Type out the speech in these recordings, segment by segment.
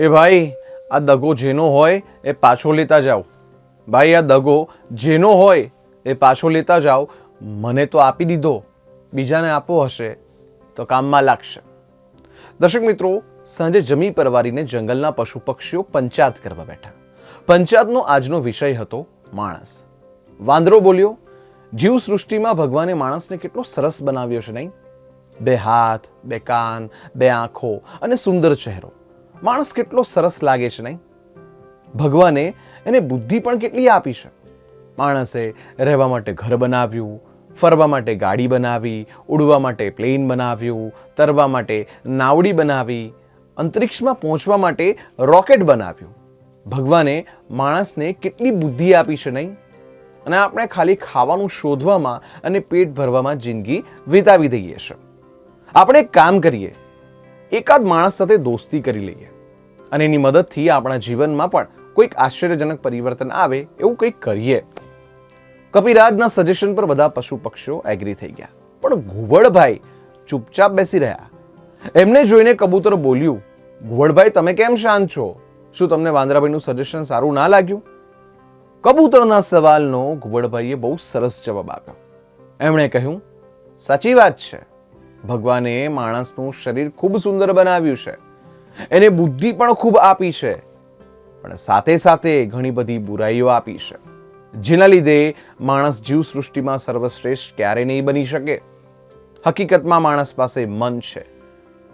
એ ભાઈ, આ દગો જેનો હોય એ પાછો લેતા જાઓ. ભાઈ, આ દગો જેનો હોય એ પાછો લેતા જાઓ. મને તો આપી દીધો, બીજાને આપો હશે તો કામમાં લાગશે. દર્શક મિત્રો, સાંજે જમી પરવારીને જંગલના પશુ પક્ષીઓ પંચાયત કરવા બેઠા. પંચાયતનો આજનો વિષય હતો માણસ. વાંદરો બોલ્યો, જીવ સૃષ્ટિમાં ભગવાને માણસને કેટલો સરસ બનાવ્યો છે નહીં? બે હાથ, બે કાન, બે આંખો અને સુંદર ચહેરો. માણસ કેટલો સરસ લાગે છે નહીં? ભગવાને એને બુદ્ધિ પણ કેટલી આપી છે. માણસે રહેવા માટે ઘર બનાવ્યું, ફરવા માટે ગાડી બનાવી, ઉડવા માટે પ્લેન બનાવ્યું, તરવા માટે નાવડી બનાવી, અંતરિક્ષમાં પહોંચવા માટે રોકેટ બનાવ્યું. ભગવાને માણસને કેટલી બુદ્ધિ આપી છે નહીં? અને આપણે ખાલી ખાવાનું શોધવામાં અને પેટ ભરવામાં જિંદગી વિતાવી દઈએ છે આપણે એક કામ કરીએ. એકાદ માણસ સાથે દોસ્તી કરી લઈએ. અને એની મદદથી આપણા જીવનમાં પણ કોઈક આશ્ચર્યજનક પરિવર્તન આવે એવું કંઈક કરીએ. કપિરાજના સજેશન પર બધા પશુ પક્ષીઓ એગ્રી થઈ ગયા. પણ ઘુવડભાઈ ચૂપચાપ બેસી રહ્યા. એમને જોઈને કબૂતર બોલ્યું ઘુવડભાઈ તમે કેમ શાંત છો? શું તમને વાંદરાભાઈનું સજેશન સારું ના લાગ્યું? કબૂતરના સવાલનો ઘુવડભાઈએ બહુ સરસ જવાબ આપ્યો. એમણે કહ્યું, સાચી વાત છે. ભગવાને માણસનું શરીર ખૂબ સુંદર બનાવ્યું છે. એને બુદ્ધિ પણ ખૂબ આપી છે. પણ સાથે સાથે ઘણી બધી બુરાઈઓ આપી છે. જેના લીધે માણસ જીવ સૃષ્ટિમાં સર્વશ્રેષ્ઠ ક્યારે નહીં બની શકે. હકીકતમાં માણસ પાસે મન છે.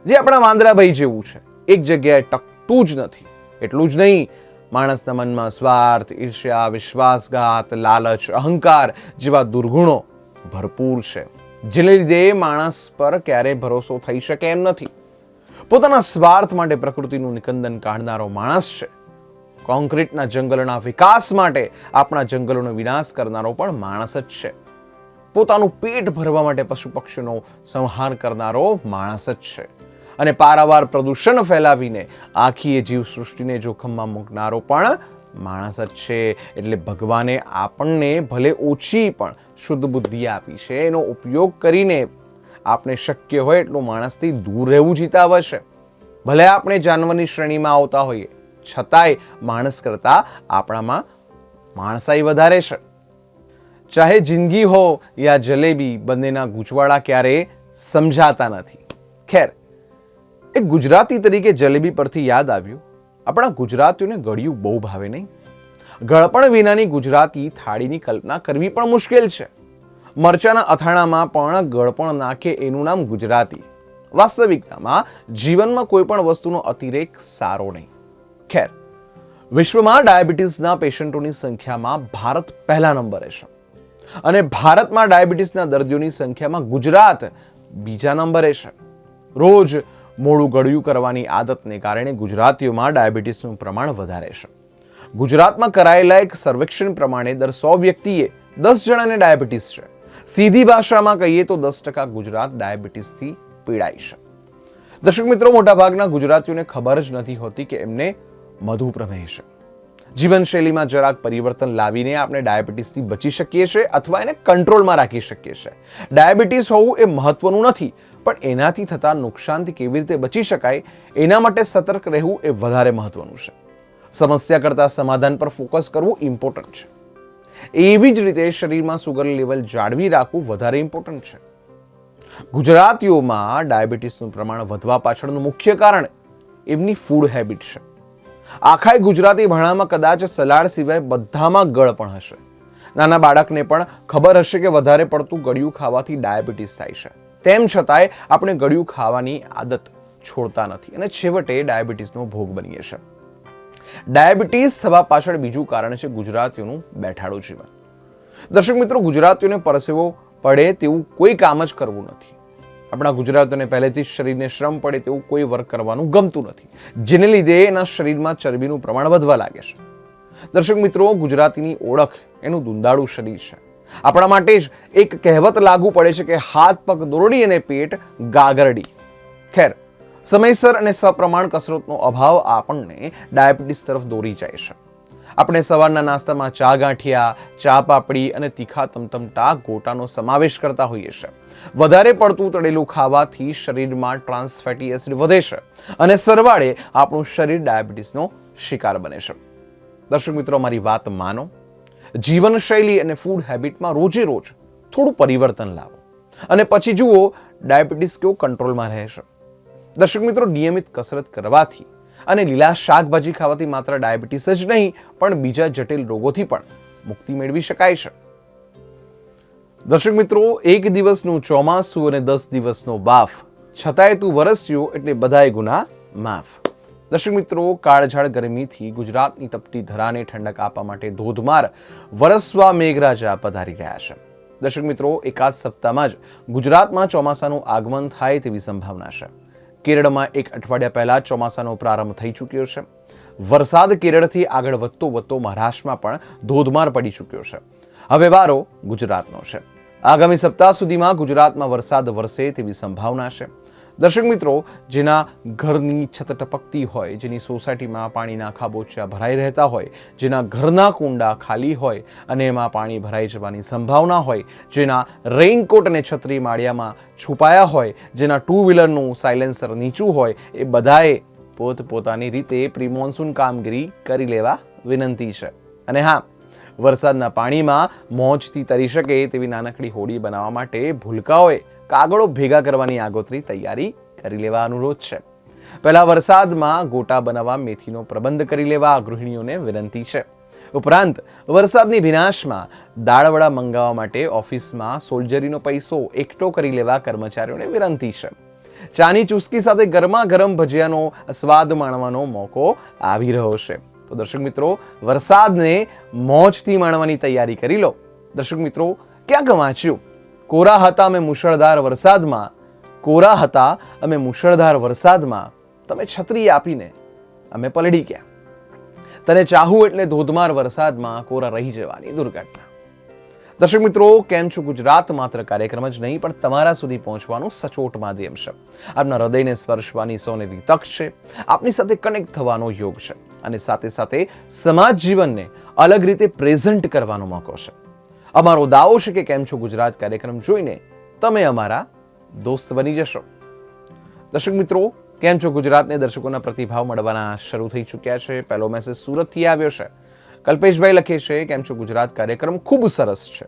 જે આપણા વાંદરાભાઈ જેવું છે. એક જગ્યાએ ટકતું જ નથી. એટલું જ નહીં, માણસના મનમાં સ્વાર્થ, ઈર્ષ્યા, વિશ્વાસઘાત, લાલચ, અહંકાર જેવા દુર્ગુણો ભરપૂર છે. જેને લીધે માણસ પર ક્યારેય ભરોસો થઈ શકે એમ નથી. પોતાના સ્વાર્થ માટે પ્રકૃતિનું નિકંદન કાઢનારો માણસ છે. કોન્ક્રીટના જંગલના વિકાસ માટે આપણા જંગલોનો વિનાશ કરનારો પણ માણસ જ છે. પોતાનું પેટ ભરવા માટે પશુ પક્ષીનો સંહાર કરનારો માણસ જ છે. અને પારાવાર પ્રદૂષણ ફેલાવીને આખી એ જીવ સૃષ્ટિને જોખમમાં મૂકનારો પણ માણસ જ છે એટલે ભગવાને આપણને ભલે ઓછી પણ શુદ્ધ બુદ્ધિ આપી છે, એનો ઉપયોગ કરીને આપણે શક્ય હોય એટલું માણસથી દૂર રહેવું જીતાવે છે. ભલે આપણે જાનવરની શ્રેણીમાં આવતા હોઈએ, છતાંય માણસ કરતાં આપણામાં માણસાઈ વધારે છે. ચાહે જિંદગી હો યા જલેબી, બંનેના ગૂંચવાડા ક્યારેય સમજાતા નથી. ખેર, એક ગુજરાતી તરીકે જલેબી પરથી યાદ આવ્યું. આપણા ગુજરાતીઓને ગળ્યું બહુ ભાવે નહીં. ગળપણ વિનાની ગુજરાતી થાળીની કલ્પના કરવી પણ મુશ્કેલ છે. મરચાના અથાણામાં પણ ગળપણ નાખે એનું નામ ગુજરાતી. વાસ્તવિકતામાં જીવનમાં કોઈ પણ વસ્તુનો અતિરેક સારો નહીં. ખેર, વિશ્વમાં ડાયાબિટીસના પેશન્ટોની સંખ્યામાં ભારત પહેલા નંબરે છે. અને ભારતમાં ડાયાબિટીસના દર્દીઓની સંખ્યામાં ગુજરાત બીજા નંબરે છે. રોજ મોડું ગળ્યું કરવાની આદતને કારણે ગુજરાતીઓમાં ડાયાબિટીસનું પ્રમાણ વધારે છે. ગુજરાતમાં કરાયેલા એક સર્વેક્ષણ પ્રમાણે દર સો વ્યક્તિએ દસ જણાને ડાયાબિટીસ છે. સીધી ભાષામાં કહીએ તો દસ ટકા ગુજરાત ડાયાબિટીસથી પીડાય છે. દર્શક મિત્રો, મોટાભાગના ગુજરાતીઓને ખબર જ નથી હોતી કે એમને મધુપ્રમેહ છે. જીવનશૈલીમાં જરાક પરિવર્તન લાવીને આપણે ડાયાબિટીસથી બચી શકીએ છીએ અથવા એને કંટ્રોલમાં રાખી શકીએ છીએ. ડાયાબિટીસ હોવું એ મહત્વનું નથી, પણ એનાથી થતા નુકસાનથી કેવી રીતે બચી શકાય એના માટે સતર્ક રહેવું એ વધારે મહત્વનું છે. સમસ્યા કરતાં સમાધાન પર ફોકસ કરવું ઇમ્પોર્ટન્ટ છે. એવી જ રીતે શરીરમાં સુગર લેવલ જાળવી રાખવું વધારે ઇમ્પોર્ટન્ટ છે. ગુજરાતીઓમાં ડાયાબિટીસનું પ્રમાણ વધવા પાછળનું મુખ્ય કારણ એમની ફૂડ હેબિટ છે. આખાય ગુજરાતી ભણામાં કદાચ સલાડ સિવાય બધામાં ગળ પણ હશે. નાના બાળકને પણ ખબર હશે કે વધારે પડતું ગળ્યું ખાવાથી ડાયાબિટીસ થાય છે. તેમ છતાંય આપણે ગળ્યું ખાવાની આદત છોડતા નથી અને છેવટે ડાયાબિટીસનો ભોગ બનીએ છીએ ડાયાબિટીસ થવા પાછળ બીજું કારણ છે ગુજરાતીઓનું બેઠાડું જીવન. દર્શક મિત્રો, ગુજરાતીઓને પરસેવો પડે તેવું કોઈ કામ જ કરવું નથી. આપણા ગુજરાતને પહેલેથી જ શરીરને શ્રમ પડે તેવું કોઈ વર્ક કરવાનું ગમતું નથી. જેને લીધે એના શરીરમાં ચરબીનું પ્રમાણ વધવા લાગે છે. દર્શક મિત્રો, ગુજરાતીની ઓળખ એનું દુંદાળું શરીર છે. આપણા માટે જ એક કહેવત લાગુ પડે છે કે હાથ પગ દોરડી અને પેટ ગાગરડી. ખેર, સમયસર અને સપ્રમાણ કસરતનો અભાવ આપણને ડાયાબિટીસ તરફ દોરી જાય છે. આપણે સવારના નાસ્તામાં ચા ગાંઠિયા, ચા પાપડી અને તીખા તમતમટા ગોટાનો સમાવેશ કરતા હોઈએ છીએ. વધારે પડતું તળેલું ખાવાથી શરીરમાં ટ્રાન્સ ફેટી એસિડ વધે છે અને સરવાળે આપણું શરીર ડાયાબિટીસનો શિકાર બને છે. દર્શક મિત્રો મારી વાત માનો. જીવનશૈલી અને ફૂડ હેબિટમાં રોજે રોજ થોડું પરિવર્તન લાવો. અને પછી જુઓ, ડાયાબિટીસ કેવો કંટ્રોલમાં રહે છે. દર્શક મિત્રો, નિયમિત કસરત કરવાથી અને લીલા શાકભાજી ખાવાથી માત્ર ડાયાબિટીસ જ નહીં, પણ બીજા જટિલ રોગોથી પણ મુક્તિ મેળવી શકાય છે. દર્શક મિત્રો, એક દિવસનું ચોમાસું અને દસ દિવસનો બાફ. છતાંય તું વરસ્યો એટલે બધાય ગુના માફ. દર્શક મિત્રો, કાળઝાળ ગરમીથી ગુજરાતની તપતી ધરાને ઠંડક આપવા માટે ધોધમાર વરસવા મેઘરાજા પધારી રહ્યા છે. દર્શક મિત્રો, એકાદ સપ્તાહમાં જ ગુજરાતમાં ચોમાસાનું આગમન થાય તેવી સંભાવના છે. કેરળમાં એક અઠવાડિયા પહેલાં ચોમાસાનો પ્રારંભ થઈ ચૂક્યો છે. વરસાદ કેરળથી આગળ વધતો વધતો મહારાષ્ટ્રમાં પણ ધોધમાર પડી ચૂક્યો છે. હવે વારો ગુજરાતનો છે. આગામી સપ્તાહ સુધીમાં ગુજરાતમાં વરસાદ વરસે તેવી સંભાવના છે. દર્શક મિત્રો, જેના ઘરની છત ટપકતી હોય, જેની સોસાયટીમાં પાણીના ખાબોચિયા ભરાઈ રહેતા હોય, જેના ઘરના કુંડા ખાલી હોય અને એમાં પાણી ભરાઈ જવાની સંભાવના હોય, જેના રેઇનકોટ અને છત્રી માળિયામાં છુપાયા હોય, જેના ટુ વ્હીલરનું સાયલેન્સર નીચું હોય, એ બધાએ પોતપોતાની રીતે પ્રી મોન્સૂન કામગીરી કરી લેવા વિનંતી છે. અને હા, વરસાદના પાણીમાં મોજથી તરી શકે તેવી નાનકડી હોડી બનાવવા માટે ભૂલકાઓએ કાગળો ભેગા કરવાની આગોતરી તૈયારી કરી લેવા અનુરોધ છે. પહેલા વરસાદમાં ગોટા બનાવવા મેથીનો પ્રબંધ કરી લેવા ગૃહિણીઓને વિનંતી છે. ઉપરાંત, વરસાદની વિનાશમાં દાળવડા મંગાવવા માટે ઓફિસમાં સોલ્જરીનો પૈસો એકઠો કરી લેવા કર્મચારીઓને વિનંતી છે. ચાની ચુસ્કી સાથે ગરમા ગરમ ભજીયાનો સ્વાદ માણવાનો મોકો આવી રહ્યો છે. તો દર્શક મિત્રો, વરસાદને મોજથી માણવાની તૈયારી કરી લો. દર્શક મિત્રો, ક્યાંક વાંચ્યું? કોરા હતા અમે મુશળધાર વરસાદમાં કોરા હતા અમે મુશળધાર વરસાદમાં, તમે છત્રી આપીને અમે પલડી ગયા. તને ચાહું એટલે ધોધમાર વરસાદમાં કોરા રહી જવાની દુર્ઘટના. દર્શક મિત્રો, કેમ છો? ગુજરાત માત્ર કાર્યક્રમ જ નહીં, પણ તમારા સુધી પહોંચવાનું સચોટ માધ્યમ છે. આપના હૃદયને સ્પર્શવાની સોનેરી તક છે. આપની સાથે કનેક્ટ થવાનો યોગ છે. અને સાથે સાથે સમાજ જીવનને અલગ રીતે પ્રેઝન્ટ કરવાનો મોકો છે. અમારો દાવો છે કે કેમ છો ગુજરાત કાર્યક્રમ જોઈને તમે અમારા દોસ્ત બની જશો. દર્શક મિત્રો, કેમ છો ગુજરાતને? દર્શકોના પ્રતિભાવ મળવાના શરૂ થઈ ચૂક્યા છે. પહેલો મેસેજ સુરતથી આવ્યો છે. કલ્પેશભાઈ લખે છે, કેમ છો ગુજરાત? કાર્યક્રમ ખૂબ સરસ છે.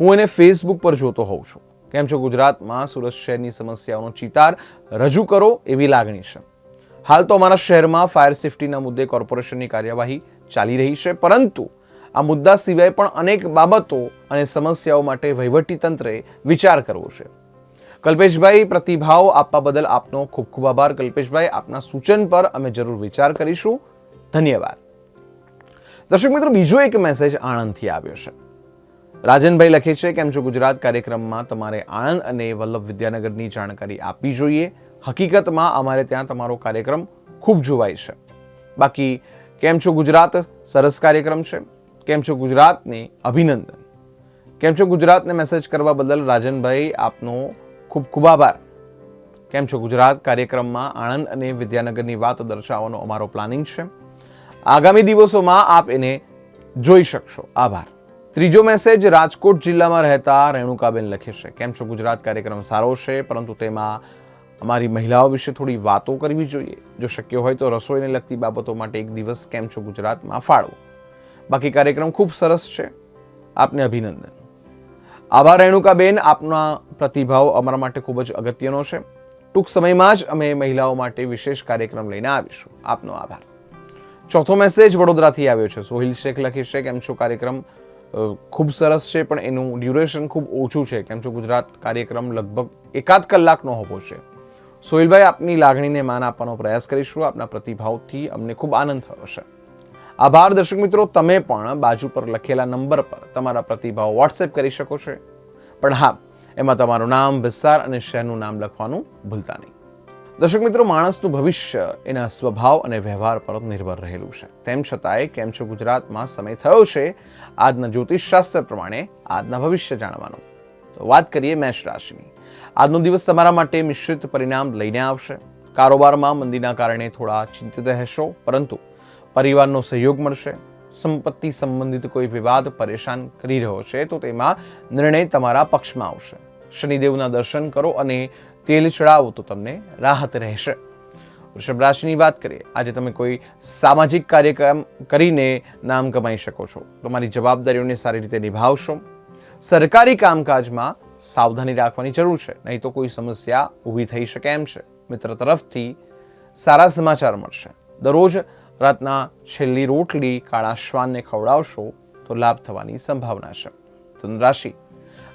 હું એને ફેસબુક પર જોતો હોઉં છું. કેમ છો ગુજરાતમાં? સુરત શહેરની સમસ્યાઓનો ચિતાર રજૂ કરો એવી લાગણી છે. હાલ તો અમારા શહેરમાં ફાયર સેફટીના મુદ્દે કોર્પોરેશનની કાર્યવાહી ચાલી રહી છે, પરંતુ આ મુદ્દા સિવાય પણ અનેક બાબતો અને સમસ્યાઓ માટે વહીવટી તંત્રે વિચાર કરવો છે. કલ્પેશભાઈ, પ્રતિભાવ આપવા બદલ આપનો ખૂબ ખૂબ આભાર. કલ્પેશભાઈ, આપના સૂચન પર અમે જરૂર વિચાર કરીશું. ધન્યવાદ. દર્શક મિત્રો, બીજો એક મેસેજ આણંદથી આવ્યો છે. રાજનભાઈ લખે છે, કેમ છો ગુજરાત? કાર્યક્રમમાં તમારે આણંદ અને વલ્લભ વિદ્યાનગરની જાણકારી આપવી જોઈએ. હકીકતમાં અમારે ત્યાં તમારો કાર્યક્રમ ખૂબ જોવાય છે. બાકી, કેમ છો ગુજરાત? સરસ કાર્યક્રમ છે. કેમ છો ગુજરાતને? અભિનંદન. કેમ છો ગુજરાતને મેસેજ કરવા બદલ રાજનભાઈ, આપનો ખૂબ ખૂબ આભાર. કેમ છો ગુજરાત? કાર્યક્રમમાં આણંદ અને વિદ્યાનગરની વાત દર્શાવવાનો અમારો પ્લાનિંગ છે. આગામી દિવસોમાં આપ એને જોઈ શકશો. આભાર. ત્રીજો મેસેજ રાજકોટ જિલ્લામાં રહેતા રેણુકાબેન લખે છે. કેમ છો ગુજરાત? કાર્યક્રમ સારો છે, પરંતુ તેમાં અમારી મહિલાઓ વિશે થોડી વાતો કરવી જોઈએ. જો શક્ય હોય તો રસોઈને લગતી બાબતો માટે એક દિવસ કેમ છો ગુજરાતમાં ફાળવો. બાકી કાર્યક્રમ ખૂબ સરસ છે. આપને અભિનંદન. આભાર રેણુકાબેન, આપના પ્રતિભાવ અમારા માટે ખૂબ જ અગત્યનો છે. ટૂંક સમયમાં જ અમે મહિલાઓ માટે વિશેષ કાર્યક્રમ લઈને આવીશું. આપનો આભાર. ચોથો મેસેજ વડોદરાથી આવ્યો છે. સોહિલ શેખ લખી છે, કેમ છો? કાર્યક્રમ ખૂબ સરસ છે, પણ એનું ડ્યુરેશન ખૂબ ઓછું છે. કેમ છો? ગુજરાત કાર્યક્રમ લગભગ એકાદ કલાકનો હોવો છે. સોહિલભાઈ, આપની લાગણીને માન આપવાનો પ્રયાસ કરીશું. આપના પ્રતિભાવથી અમને ખૂબ આનંદ થયો છે આભાર દર્શક મિત્રો, તમે પણ બાજુ પર લખેલા નંબર પર તમારા પ્રતિભાવ વોટ્સએપ કરી શકો છો. પણ હા, એમાં તમારું નામ, વિસ્તાર અને શહેરનું નામ લખવાનું ભૂલતા નહીં. દર્શક મિત્રો, માણસનું ભવિષ્ય એના સ્વભાવ અને વ્યવહાર પર નિર્ભર રહેલું છે. તેમ છતાંય, કેમ છો ગુજરાતમાં સમય થયો છે? આજના જ્યોતિષશાસ્ત્ર પ્રમાણે આજના ભવિષ્ય જાણવાનો. તો વાત કરીએ મેષ રાશિની. આજનો દિવસ તમારા માટે મિશ્રિત પરિણામ લઈને આવશે. કારોબારમાં મંદીના કારણે થોડા ચિંતિત રહેશો, પરંતુ પરિવારનો સહયોગ મળશે, સંપત્તિ સંબંધિત કોઈ વિવાદ પરેશાન કરી રહ્યો છે, તો તેમાં નિર્ણય તમારા પક્ષમાં આવશે. શનિદેવના દર્શન કરો અને તેલ ચડાવો તો તમને રાહત રહેશે. વૃષભ રાશિની વાત કરીએ, આજે તમે કોઈ સામાજિક કાર્યક્રમ કરીને નામ કમાઈ શકો છો. તમારી જવાબદારીઓને સારી રીતે નિભાવશો. સરકારી કામકાજમાં સાવધાની રાખવાની જરૂર છે, નહીં તો કોઈ સમસ્યા ઊભી થઈ શકે એમ છે. મિત્ર તરફથી સારા સમાચાર મળશે. દરરોજ રાતના છેલ્લી રોટલી કાળા શ્વાનને ખવડાવશો તો લાભ થવાની સંભાવના છે. ધન રાશિ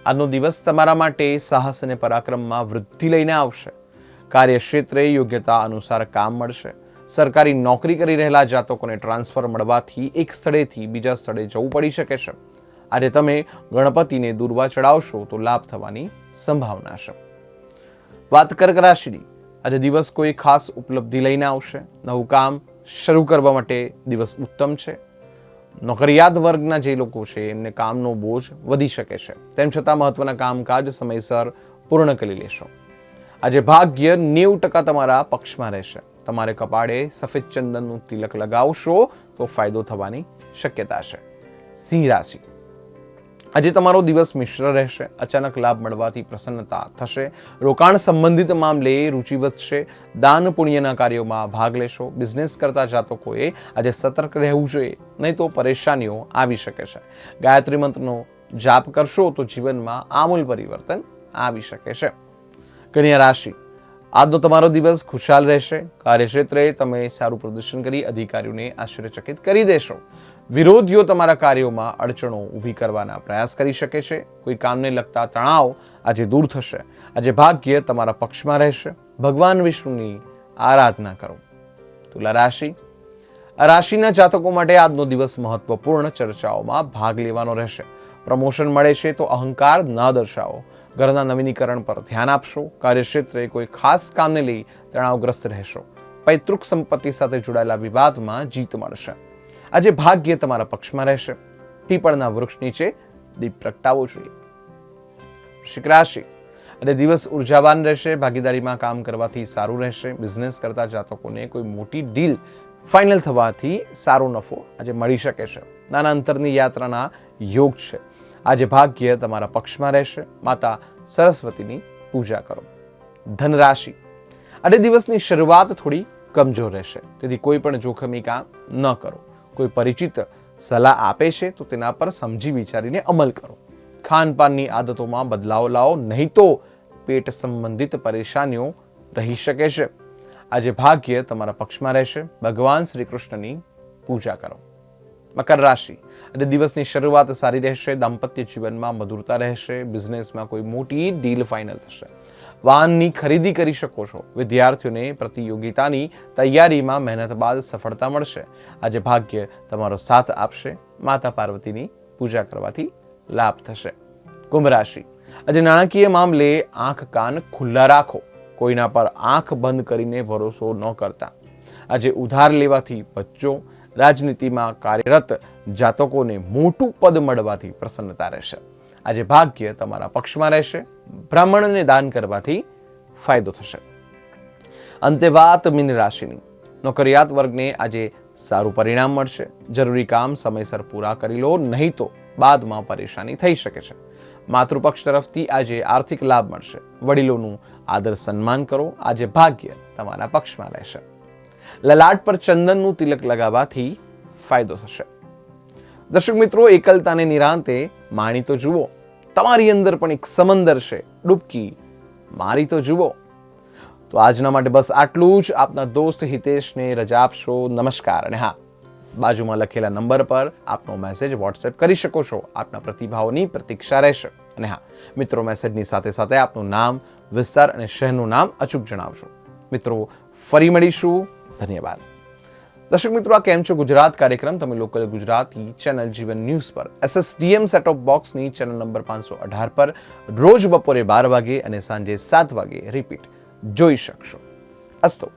આજનો દિવસ તમારા માટે સાહસ અને પરાક્રમમાં વૃદ્ધિ લઈને આવશે. કાર્યક્ષેત્રે યોગ્યતા અનુસાર કામ મળશે. સરકારી નોકરી કરી રહેલા જાતકોને ટ્રાન્સફર મળવાથી એક સ્થળેથી બીજા સ્થળે જવું પડી શકે છે. આજે તમે ગણપતિને દુર્વા ચડાવશો તો લાભ થવાની સંભાવના છે. વાત કર્ક રાશિની, આજે દિવસ કોઈ ખાસ ઉપલબ્ધિ લઈને આવશે. નવું કામ શરૂ કરવા માટે દિવસ ઉત્તમ છે. નોકરિયાત વર્ગના જે લોકો છે, એમને કામનો બોજ વધી શકે છે. તેમ છતાં મહત્વના કામકાજ સમયસર પૂર્ણ કરી લેશો. આજે ભાગ્ય નેવું ટકા તમારા પક્ષમાં રહેશે. તમારે કપાળે સફેદ ચંદનનું તિલક લગાવશો તો ફાયદો થવાની શક્યતા છે. સિંહ રાશિ. આજે તમારો દિવસ મિશ્ર રહેશે, અચાનક લાભ મળવાથી પ્રસન્નતા થશે, રોકાણ સંબંધિત મામલે રુચિ વધશે, દાન પુણ્યના કાર્યોમાં ભાગ લેશો, બિઝનેસ કરતા જાતકોએ આજે સતર્ક રહેવું જોઈએ, નહીં તો પરેશાનીઓ આવી શકે છે. ગાયત્રી મંત્રનો જાપ કરશો તો જીવનમાં આમૂલ પરિવર્તન આવી શકે છે. કન્યા રાશિ, આજનો તમારો દિવસ ખુશાલ રહેશે, કાર્યક્ષેત્રે તમે સારું પ્રદર્શન કરી, અધિકારીઓને આશ્ચર્યચકિત કરી દેશો. વિરોધીઓ તમારા કાર્યોમાં અડચણો ઊભી કરવાના પ્રયાસ કરી શકે છે. કોઈ કામને લગતા તણાવ આજે દૂર થશે. આજે ભાગ્ય તમારા પક્ષમાં રહેશે. ભગવાન વિષ્ણુની આરાધના કરો. તુલા રાશિ. આ રાશિના જાતકો માટે આજનો દિવસ મહત્વપૂર્ણ ચર્ચાઓમાં ભાગ લેવાનો રહેશે. પ્રમોશન મળે છે તો અહંકાર ન દર્શાવો. ઘરના નવીનીકરણ પર ધ્યાન આપશો. કાર્યક્ષેત્રે કોઈ ખાસ કામને લઈ તણાવગ્રસ્ત રહેશો. પૈતૃક સંપત્તિ સાથે જોડાયેલા વિવાદમાં જીત મળશે. આજે ભાગ્ય તમારા પક્ષમાં રહેશે. પીપળના વૃક્ષ નીચે દીપ પ્રગટાવવો જોઈએ. વૃશ્ચિક અને દિવસ ઉર્જાવાન રહેશે, ભાગીદારીમાં કામ કરવાથી સારું રહેશે બિઝનેસ કરતા જાતકોને કોઈ મોટી ડીલ ફાઇનલ થવાથી સારો નફો આજે મળી શકે છે. નાના અંતરની યાત્રાના યોગ છે. આજે ભાગ્ય તમારા પક્ષમાં રહેશે. માતા સરસ્વતીની પૂજા કરો. ધનરાશિ. આજે દિવસની શરૂઆત થોડી કમજોર રહેશે. તેથી કોઈ પણ જોખમી કામ ન કરો. કોઈ પરિચિત સલાહ આપે છે, તો તેના પર સમજી વિચારીને અમલ કરો. ખાનપાનની આદતોમાં બદલાવ લાવો, નહીં તો પેટ સંબંધિત પરેશાનીઓ રહી શકે છે. આજે ભાગ્ય તમારા પક્ષમાં રહેશે. ભગવાન શ્રી કૃષ્ણની પૂજા કરો. મકર રાશિ. અને દિવસની શરૂઆત સારી રહેશે, દાંપત્ય જીવનમાં મધુરતા રહેશે બિઝનેસમાં કોઈ મોટી ડીલ ફાઇનલ થશે. વાહનની ખરીદી કરી શકો છો. વિદ્યાર્થીઓને પ્રતિયોગિતાની તૈયારીમાં મહેનત બાદ સફળતા મળશે. આજે ભાગ્ય તમારો સાથ આપશે. માતા પાર્વતીની પૂજા કરવાથી લાભ થશે. કુંભ રાશિ. આજે નાણાકીય મામલે આંખ કાન ખુલ્લા રાખો. કોઈના પર આંખ બંધ કરીને ભરોસો ન કરતા. આજે ઉધાર લેવાથી બચ્ચો રાજનીતિમાં કાર્યરત જાતકોને મોટું પદ મળવાથી પ્રસન્નતા રહેશે. આજે ભાગ્ય તમારા પક્ષમાં રહેશે. બ્રાહ્મણને દાન કરવાથી ફાયદો થશે. અંતે વાત મીન રાશિની. નોકરિયાત વર્ગને આજે સારું પરિણામ મળશે. જરૂરી કામ સમયસર પૂરા કરી લો, નહીં તો બાદમાં પરેશાની થઈ શકે છે. માતૃપક્ષ તરફથી આજે આર્થિક લાભ મળશે. વડીલોનું આદર સન્માન કરો. આજે ભાગ્ય તમારા પક્ષમાં રહેશે. લલાટ પર ચંદનનું તિલક લગાવવાથી ફાયદો થશે. દર્શક મિત્રો, એકલતાને નિરાંતે માણી તો જુઓ. તમારી અંદર પણ એક સમંદર છે. ડૂબકી, મારી તો જુઓ. તો આજના માટે બસ આટલું જ. આપના દોસ્ત હિતેશને રજા આપશો. નમસ્કાર. અને હા, બાજુમાં લખેલા નંબર પર આપનો મેસેજ વોટ્સએપ કરી શકો છો. આપના પ્રતિભાવોની પ્રતીક્ષા રહેશે. અને હા, મિત્રો મેસેજની સાથે સાથે આપનું નામ, વિસ્તાર અને શહેરનું નામ અચૂક જણાવશો. મિત્રો, ફરી મળીશું. ધન્યવાદ. દર્શક મિત્રો, આ કેમ છો? ગુજરાત કાર્યક્રમ, તમે local Gujarati channel Jivan news પર. એસએસડીએમ સેટ ઓફ બોક્સની ચેનલ નંબર પાંચસો અઢાર પર રોજ બપોરે બાર વાગે અને સાંજે સાત વાગે રિપીટ જોઈ શકશો. અસ્તો.